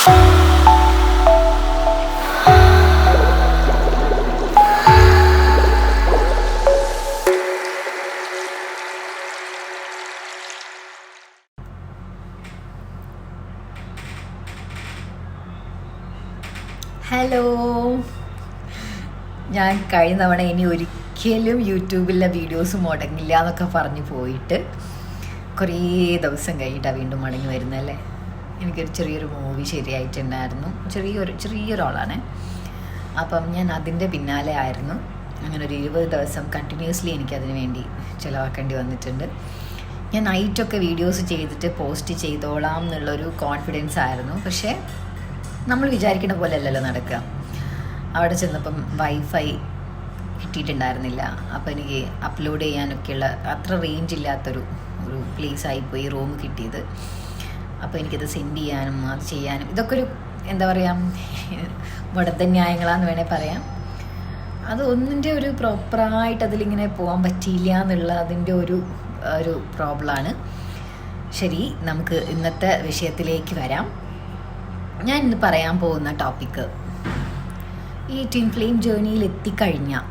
Hello ഞാൻ കഴിഞ്ഞ തവണ ഇനി ഒരിക്കലും യൂട്യൂബിലെ വീഡിയോസ് മുടങ്ങില്ല എന്നൊക്കെ പറഞ്ഞു പോയിട്ട് കുറേ ദിവസം കഴിഞ്ഞിട്ടാണ് വീണ്ടും മടങ്ങി വരുന്നല്ലേ എനിക്കൊരു ചെറിയൊരു മൂവി ശരിയായിട്ടുണ്ടായിരുന്നു. ചെറിയൊരു ചെറിയൊരാളാണ്. അപ്പം ഞാൻ അതിന്റെ പിന്നാലെ ആയിരുന്നു. അങ്ങനെ ഒരു ഇരുപത് ദിവസം കണ്ടിന്യൂസ്ലി എനിക്കതിന് വേണ്ടി ചിലവാക്കേണ്ടി വന്നിട്ടുണ്ട്. ഞാൻ നൈറ്റൊക്കെ വീഡിയോസ് ചെയ്തിട്ട് പോസ്റ്റ് ചെയ്തോളാം എന്നുള്ളൊരു കോൺഫിഡൻസ് ആയിരുന്നു. പക്ഷേ നമ്മൾ വിചാരിക്കുന്ന പോലെ അല്ലല്ലോ നടക്കുക. അവിടെ ചെന്നപ്പം വൈഫൈ കിട്ടിയിട്ടുണ്ടായിരുന്നില്ല. അപ്പോൾ എനിക്ക് അപ്ലോഡ് ചെയ്യാനൊക്കെയുള്ള അത്ര റേഞ്ച് ഇല്ലാത്തൊരു ഒരു പ്ലേസ് ആയിപ്പോയി റൂം കിട്ടിയത്. അപ്പോൾ എനിക്കത് സെൻഡ് ചെയ്യാനും അത് ചെയ്യാനും. ഇതൊക്കെ ഒരു എന്താ പറയുക വടത്തെ ന്യായങ്ങളാന്ന് വേണേൽ പറയാം. അത് ഒന്നിന്റെ ഒരു പ്രോപ്പറായിട്ട് അതിലിങ്ങനെ പോകാൻ പറ്റിയില്ല എന്നുള്ള അതിന്റെ ഒരു ഒരു പ്രോബ്ലമാണ് ശരി നമുക്ക് ഇന്നത്തെ വിഷയത്തിലേക്ക് വരാം. ഞാൻ ഇന്ന് പറയാൻ പോകുന്ന ടോപ്പിക്ക് ഈ ട്വിൻ ഫ്ലെയിം ജേർണിയിൽ എത്തിക്കഴിഞ്ഞാൽ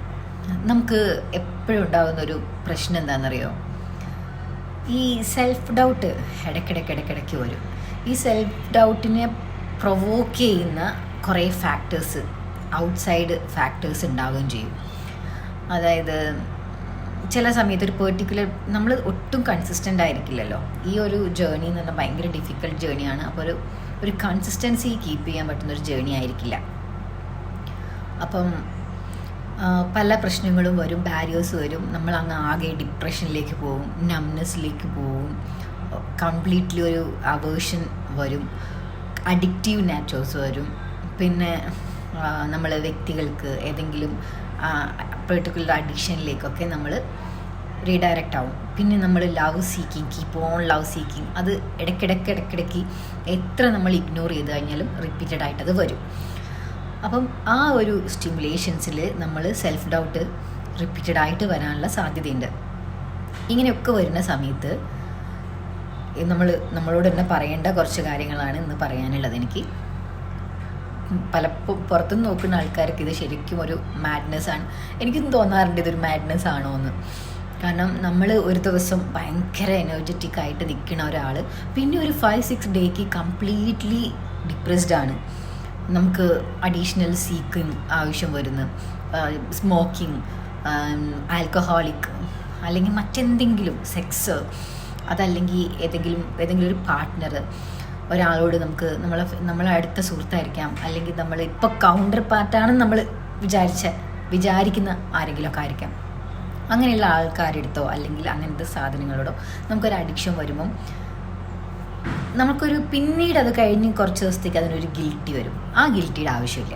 നമുക്ക് എപ്പോഴും ഉണ്ടാകുന്ന ഒരു പ്രശ്നം എന്താണെന്നറിയോ? ഈ സെൽഫ് ഡൗട്ട് ഇടയ്ക്കിടയ്ക്ക് ഇടയ്ക്കിടയ്ക്ക് വരും. ഈ സെൽഫ് ഡൗട്ടിനെ പ്രൊവോക്ക് ചെയ്യുന്ന കുറേ ഫാക്ടേഴ്സ് ഔട്ട്സൈഡ് ഫാക്ടേഴ്സ് ഉണ്ടാവുകയും ചെയ്യും. അതായത് ചില സമയത്ത് ഒരു പെർട്ടിക്കുലർ നമ്മൾ ഒട്ടും കൺസിസ്റ്റന്റ് ആയിരിക്കില്ലല്ലോ. ഈ ഒരു ജേർണി എന്ന് പറഞ്ഞാൽ ഭയങ്കര ഡിഫിക്കൽട്ട് ജേണിയാണ് അപ്പോൾ ഒരു ഒരു കൺസിസ്റ്റൻസി കീപ്പ് ചെയ്യാൻ പറ്റുന്ന ഒരു ജേണി ആയിരിക്കില്ല. അപ്പം പല പ്രശ്നങ്ങളും വരും ബാരിയേഴ്സ് വരും. നമ്മൾ അങ്ങ് ആകെ ഡിപ്രഷനിലേക്ക് പോകും നംനെസ്സിലേക്ക് പോകും കംപ്ലീറ്റ്ലി ഒരു അവേഷൻ വരും അഡിക്റ്റീവ് നാച്ചേഴ്സ് വരും. പിന്നെ നമ്മൾ വ്യക്തികൾക്ക് ഏതെങ്കിലും പെർട്ടിക്കുലർ അഡിക്ഷനിലേക്കൊക്കെ നമ്മൾ റീഡയറക്റ്റ് ആവും. പിന്നെ നമ്മൾ love seeking keep on love seeking അത് ഇടയ്ക്കിടയ്ക്ക് ഇടയ്ക്കിടയ്ക്ക് എത്ര നമ്മൾ ഇഗ്നോർ ചെയ്ത് കഴിഞ്ഞാലും റിപ്പീറ്റഡ് ആയിട്ട് അത് വരും. അപ്പം ആ ഒരു സ്റ്റിമുലേഷൻസിൽ നമ്മൾ സെൽഫ് ഡൗട്ട് റിപ്പീറ്റഡ് ആയിട്ട് വരാനുള്ള സാധ്യതയുണ്ട്. ഇങ്ങനെയൊക്കെ വരുന്ന സമയത്ത് നമ്മൾ നമ്മളോട് തന്നെ പറയേണ്ട കുറച്ച് കാര്യങ്ങളാണ് ഇന്ന് പറയാനുള്ളത് എനിക്ക്. പലപ്പോൾ പുറത്തുനിന്ന് നോക്കുന്ന ആൾക്കാർക്ക് ഇത് ശരിക്കും ഒരു മാഡ്നെസ് ആണ്. എനിക്കും തോന്നാറുണ്ട് ഇതൊരു മാഡ്നെസ് ആണോ എന്ന് കാരണം നമ്മൾ ഒരു ദിവസം ഭയങ്കര എനർജറ്റിക് ആയിട്ട് നിൽക്കുന്ന ഒരാൾ പിന്നെ ഒരു ഫൈവ് സിക്സ് ഡേക്ക് കംപ്ലീറ്റ്ലി ഡിപ്രസ്ഡ് ആണ്. നമുക്ക് അഡീഷണൽ സീക്കിങ് ആവശ്യം വരുന്നു സ്മോക്കിംഗ് ആൽക്കഹോളിക് അല്ലെങ്കിൽ മറ്റെന്തെങ്കിലും സെക്സ് അതല്ലെങ്കിൽ ഏതെങ്കിലും ഏതെങ്കിലും ഒരു പാർട്ട്ണർ ഒരാളോട് നമുക്ക് നമ്മളെ നമ്മളെ അടുത്ത സുഹൃത്തായിരിക്കാം. അല്ലെങ്കിൽ നമ്മൾ ഇപ്പോൾ കൗണ്ടർ പാർട്ടാണെന്ന് നമ്മൾ വിചാരിച്ച വിചാരിക്കുന്ന ആരെങ്കിലുമൊക്കെ ആയിരിക്കാം. അങ്ങനെയുള്ള ആൾക്കാരെടുത്തോ അല്ലെങ്കിൽ അങ്ങനത്തെ സാധനങ്ങളോടോ നമുക്കൊരു അഡിക്ഷൻ വരുമ്പം നമുക്കൊരു പിന്നീട് അത് കഴിഞ്ഞ് കുറച്ച് ദിവസത്തേക്ക് അതിനൊരു ഗിൽറ്റി വരും. ആ ഗിൽറ്റിയുടെ ആവശ്യമില്ല.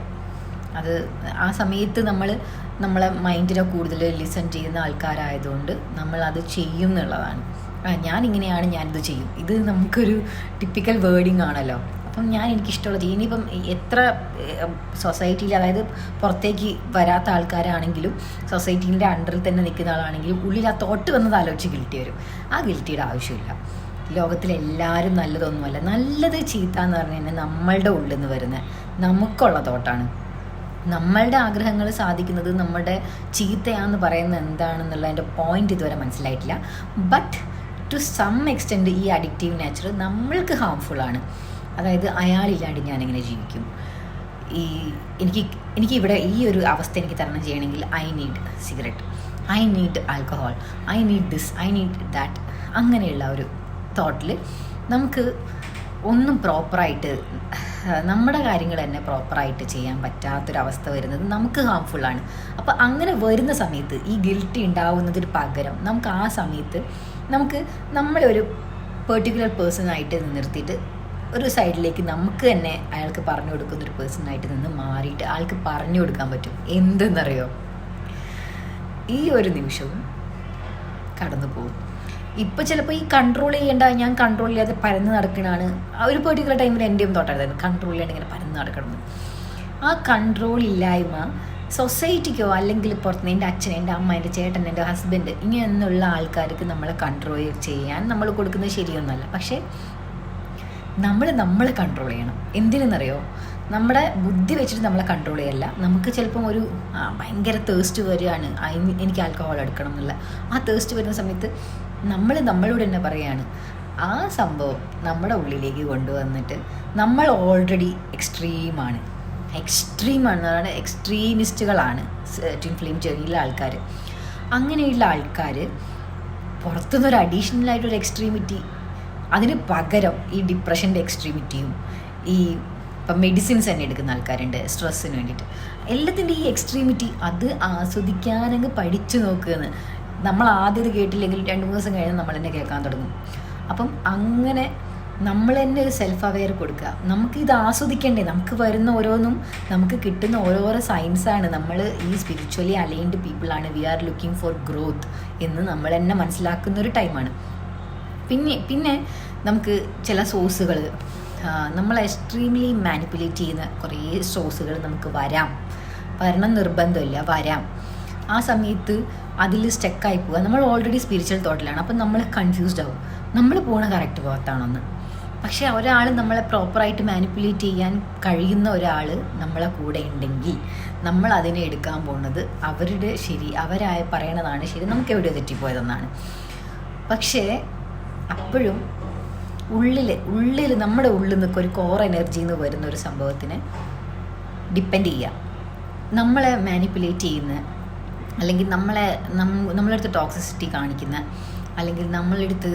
അത് ആ സമയത്ത് നമ്മൾ നമ്മളെ മൈൻഡിനെ കൂടുതൽ ലിസൺ ചെയ്യുന്ന ആൾക്കാരായതുകൊണ്ട് നമ്മൾ അത് ചെയ്യും എന്നുള്ളതാണ്. ആ ഞാനിങ്ങനെയാണ് ഞാനിത് ചെയ്യും. ഇത് നമുക്കൊരു ടിപ്പിക്കൽ വേർഡിങ് ആണല്ലോ. അപ്പം ഞാൻ എനിക്കിഷ്ടമുള്ള ചെയ്യും ഇനിയിപ്പം എത്ര സൊസൈറ്റിയിൽ അതായത് പുറത്തേക്ക് വരാത്ത ആൾക്കാരാണെങ്കിലും സൊസൈറ്റീന്റെ അണ്ടറിൽ തന്നെ നിൽക്കുന്ന ആളാണെങ്കിലും ഉള്ളിൽ ആ തോട്ട് വന്നത് ആലോചിച്ച് ഗിൽറ്റി വരും. ആ ഗിൽറ്റിയുടെ ആവശ്യമില്ല. ലോകത്തിലെല്ലാവരും നല്ലതൊന്നുമല്ല. നല്ലത് ചീത്ത എന്ന് പറഞ്ഞു കഴിഞ്ഞാൽ നമ്മളുടെ ഉള്ളിൽ നിന്ന് വരുന്ന നമുക്കുള്ള തോട്ടാണ്. നമ്മളുടെ ആഗ്രഹങ്ങൾ സാധിക്കുന്നത് നമ്മുടെ ചീത്തയാന്ന് പറയുന്നത് എന്താണെന്നുള്ളതിന്റെ പോയിന്റ് ഇതുവരെ മനസ്സിലായിട്ടില്ല. ബട്ട് ടു സം എക്സ്റ്റെൻഡ് ഈ അഡിക്റ്റീവ് നേച്ചർ നമ്മൾക്ക് ഹാംഫുൾ ആണ്. അതായത് അയാളില്ലാണ്ട് ഞാനിങ്ങനെ ജീവിക്കും. ഈ എനിക്ക് എനിക്ക് ഇവിടെ ഈ ഒരു അവസ്ഥ എനിക്ക് തരണം ചെയ്യണമെങ്കിൽ I need cigarette I need alcohol I need this I need that അങ്ങനെയുള്ള ഒരു തോട്ടിൽ നമുക്ക് ഒന്നും പ്രോപ്പറായിട്ട് നമ്മുടെ കാര്യങ്ങൾ തന്നെ പ്രോപ്പറായിട്ട് ചെയ്യാൻ പറ്റാത്തൊരവസ്ഥ വരുന്നത് നമുക്ക് ഹാംഫുള്ളാണ് അപ്പോൾ അങ്ങനെ വരുന്ന സമയത്ത് ഈ ഗിൽറ്റി ഉണ്ടാവുന്നതിന് പകരം നമുക്ക് ആ സമയത്ത് നമുക്ക് നമ്മളൊരു പെർട്ടിക്കുലർ പേഴ്സണായിട്ട് നിർത്തിയിട്ട് ഒരു സൈഡിലേക്ക് നമുക്ക് തന്നെ അയാൾക്ക് പറഞ്ഞു കൊടുക്കുന്ന ഒരു പേഴ്സണായിട്ട് നിന്ന് മാറിയിട്ട് ആൾക്ക് പറഞ്ഞു കൊടുക്കാൻ പറ്റും. എന്തെന്നറിയോ? ഈ ഒരു നിമിഷവും കടന്നു പോകും ഇപ്പൊ ചിലപ്പോൾ ഈ കൺട്രോൾ ചെയ്യേണ്ട ഞാൻ കൺട്രോൾ ചെയ്യാതെ പരന്ന് നടക്കണാണ് ആ ഒരു പെർട്ടിക്കുലർ ടൈമിൽ എന്റെയും തോട്ടായിരുന്നു കൺട്രോൾ ചെയ്യാണ്ട് ഇങ്ങനെ പരന്ന് നടക്കണം ആ കൺട്രോൾ ഇല്ലായ്മ സൊസൈറ്റിക്കോ അല്ലെങ്കിൽ പുറത്ത് എന്റെ അച്ഛൻ എന്റെ അമ്മ എന്റെ ചേട്ടൻ എന്റെ ഹസ്ബൻഡ് ഇങ്ങനെയുള്ള ആൾക്കാർക്ക് നമ്മളെ കൺട്രോൾ ചെയ്യാൻ നമ്മൾ കൊടുക്കുന്നത് ശരിയൊന്നുമല്ല. പക്ഷേ നമ്മൾ നമ്മളെ കൺട്രോൾ ചെയ്യണം. എന്തിനെന്നറിയോ? നമ്മുടെ ബുദ്ധി വെച്ചിട്ട് നമ്മളെ കൺട്രോൾ ചെയ്യല്ല. നമുക്ക് ചിലപ്പം ഒരു ഭയങ്കര തേസ്റ്റ് വരികയാണ്. എനിക്ക് ആൽക്കഹോൾ എടുക്കണം എന്നുള്ള. ആ തേസ്റ്റ് വരുന്ന സമയത്ത് നമ്മൾ നമ്മളോട് തന്നെ പറയാണ് ആ സംഭവം നമ്മുടെ ഉള്ളിലേക്ക് കൊണ്ടുവന്നിട്ട് നമ്മൾ ഓൾറെഡി എക്സ്ട്രീമാണ് എക്സ്ട്രീമാണ് പറയുന്നത് എക്സ്ട്രീമിസ്റ്റുകളാണ് ട്വിൻ ഫ്ലെയിം ചെറിയുള്ള ആൾക്കാർ അങ്ങനെയുള്ള ആൾക്കാർ പുറത്തുനിന്ന് ഒരു അഡീഷണൽ ആയിട്ടൊരു എക്സ്ട്രീമിറ്റി അതിന് പകരം ഈ ഡിപ്രഷന്റെ എക്സ്ട്രീമിറ്റിയും ഈ ഇപ്പം മെഡിസിൻസ് തന്നെ എടുക്കുന്ന ആൾക്കാരുണ്ട് സ്ട്രെസ്സിന് വേണ്ടിയിട്ട്. എല്ലാത്തിന്റെ ഈ എക്സ്ട്രീമിറ്റി അത് ആസ്വദിക്കാനങ്ങ് പഠിച്ചു നോക്കുകയെന്ന് നമ്മൾ ആദ്യം ഇത് കേട്ടില്ലെങ്കിൽ രണ്ട് മൂന്ന് ദിവസം കഴിഞ്ഞാൽ നമ്മൾ തന്നെ കേൾക്കാൻ തുടങ്ങും. അപ്പം അങ്ങനെ നമ്മൾ തന്നെ ഒരു സെൽഫ് അവെയർ കൊടുക്കുക. നമുക്ക് ഇത് ആസ്വദിക്കണ്ടേ? നമുക്ക് വരുന്ന ഓരോന്നും നമുക്ക് കിട്ടുന്ന ഓരോരോ സയൻസാണ് നമ്മൾ ഈ spiritually aligned പീപ്പിളാണ് we are looking for growth എന്ന് നമ്മൾ തന്നെ മനസ്സിലാക്കുന്ന ഒരു ടൈമാണ് പിന്നെ പിന്നെ നമുക്ക് ചില സോഴ്സുകൾ നമ്മൾ എക്സ്ട്രീംലി മാനിപ്പുലേറ്റ് ചെയ്യുന്ന കുറേ സോഴ്സുകൾ നമുക്ക് വരാം. വരണം നിർബന്ധമില്ല വരാം. ആ സമയത്ത് അതിൽ സ്റ്റെക്കായി പോവുക. നമ്മൾ ഓൾറെഡി സ്പിരിച്വൽ തോട്ടിലാണ് അപ്പം നമ്മൾ കൺഫ്യൂസ്ഡ് ആവും. നമ്മൾ പോണ കറക്റ്റ് പോകത്താണെന്ന് പക്ഷേ ഒരാൾ നമ്മളെ പ്രോപ്പറായിട്ട് മാനിപ്പുലേറ്റ് ചെയ്യാൻ കഴിയുന്ന ഒരാൾ നമ്മളെ കൂടെ ഉണ്ടെങ്കിൽ നമ്മൾ അതിനെ എടുക്കാൻ പോകുന്നത് അവരുടെ ശരി അവരായ പറയണതാണ് ശരി. നമുക്ക് എവിടെയോ തെറ്റിപ്പോയതെന്നാണ്. പക്ഷേ അപ്പോഴും ഉള്ളിൽ ഉള്ളിൽ നമ്മുടെ ഉള്ളിൽ നിന്നൊക്കെ ഒരു കോർ എനർജി എന്ന് വരുന്ന ഒരു സംഭവത്തിന് ഡിപ്പെൻഡ് ചെയ്യുക. നമ്മളെ മാനിപ്പുലേറ്റ് ചെയ്യുന്ന അല്ലെങ്കിൽ നമ്മളെ നമ്മളെടുത്ത് ടോക്സിസിറ്റി കാണിക്കുന്ന അല്ലെങ്കിൽ നമ്മളെടുത്ത്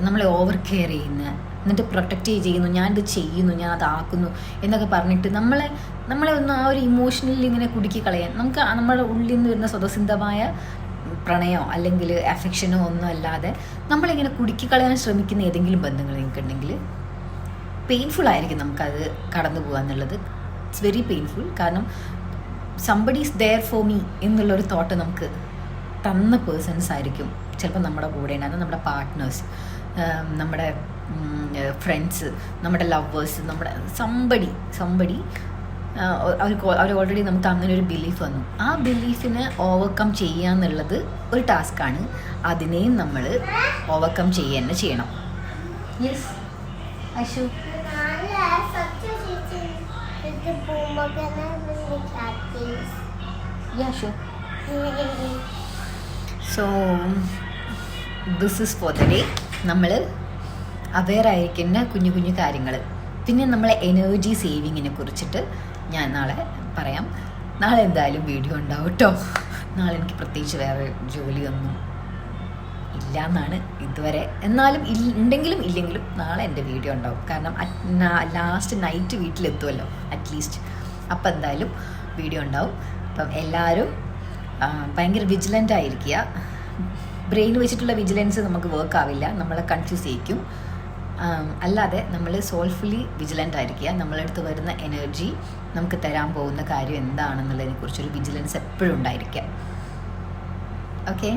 നമ്മളെ ഓവർ കെയർ ചെയ്യുന്ന എന്നിട്ട് പ്രൊട്ടക്റ്റ് ചെയ്യുന്നു ഞാനിത് ചെയ്യുന്നു ഞാൻ അതാക്കുന്നു എന്നൊക്കെ പറഞ്ഞിട്ട് നമ്മളെ നമ്മളെ ഒന്ന് ആ ഒരു ഇമോഷണലിൽ ഇങ്ങനെ കുടുക്കി കളയാൻ നമുക്ക് നമ്മുടെ ഉള്ളിൽ നിന്ന് വരുന്ന സ്വതസിദ്ധമായ പ്രണയമോ അല്ലെങ്കിൽ അഫെക്ഷനോ ഒന്നും അല്ലാതെ നമ്മളിങ്ങനെ കുടുക്കി കളയാൻ ശ്രമിക്കുന്ന ഏതെങ്കിലും ബന്ധങ്ങൾ നിങ്ങൾക്കുണ്ടെങ്കിൽ പെയിൻഫുൾ ആയിരിക്കും നമുക്കത് കടന്നു പോകുക എന്നുള്ളത് ഇറ്റ്സ് വെരി പെയിൻഫുൾ കാരണം somebody is there for me എന്നുള്ളൊരു തോട്ട് നമുക്ക് തന്ന പേഴ്സൺസ് ആയിരിക്കും. ചിലപ്പോൾ നമ്മുടെ കൂടെ ഉണ്ടാകുന്ന നമ്മുടെ പാർട്ട്നേഴ്സ് നമ്മുടെ ഫ്രണ്ട്സ് നമ്മുടെ ലവേഴ്സ് നമ്മുടെ സംബടി സംബടി അവർ അവർ ഓൾറെഡി നമുക്ക് അങ്ങനെ ഒരു ബിലീഫ് വന്നു. ആ ബിലീഫിനെ ഓവർകം ചെയ്യുക എന്നുള്ളത് ഒരു ടാസ്ക്കാണ് അതിനെയും നമ്മൾ ഓവർകം ചെയ്യുക തന്നെ ചെയ്യണം. യെസ് അശു നാളെ സത്യജിത്ത് ഇത് sure. So, this is so this is for the day നമ്മൾ അവെയർ ആയിരിക്കുന്ന കുഞ്ഞു കുഞ്ഞു കാര്യങ്ങൾ പിന്നെ നമ്മളെ എനർജി സേവിങ്ങിനെ കുറിച്ചിട്ട് ഞാൻ നാളെ പറയാം. നാളെ എന്തായാലും വീഡിയോ ഉണ്ടാവും കേട്ടോ നാളെ എനിക്ക് പ്രത്യേകിച്ച് വേറെ ജോലിയൊന്നും ഇല്ല എന്നാണ് ഇതുവരെ. എന്നാലും ഉണ്ടെങ്കിലും ഇല്ലെങ്കിലും നാളെ എന്റെ വീഡിയോ ഉണ്ടാവും. കാരണം ലാസ്റ്റ് നൈറ്റ് വീട്ടിലെത്തുമല്ലോ അറ്റ്ലീസ്റ്റ് അപ്പം എന്തായാലും വീഡിയോ ഉണ്ടാവും. അപ്പം എല്ലാവരും ഭയങ്കര വിജിലന്റ് ആയിരിക്കുക. ബ്രെയിൻ വെച്ചിട്ടുള്ള വിജിലൻസ് നമുക്ക് വർക്ക് ആവില്ല. നമ്മളെ കൺഫ്യൂസ് ചെയ്യിക്കും. അല്ലാതെ നമ്മൾ സോൾഫുള്ളി വിജിലന്റ് ആയിരിക്കുക. നമ്മളെടുത്ത് വരുന്ന എനർജി നമുക്ക് തരാൻ പോകുന്ന കാര്യം എന്താണെന്നുള്ളതിനെ കുറിച്ചൊരു വിജിലൻസ് എപ്പോഴും ഉണ്ടായിരിക്കുക. ഓക്കെ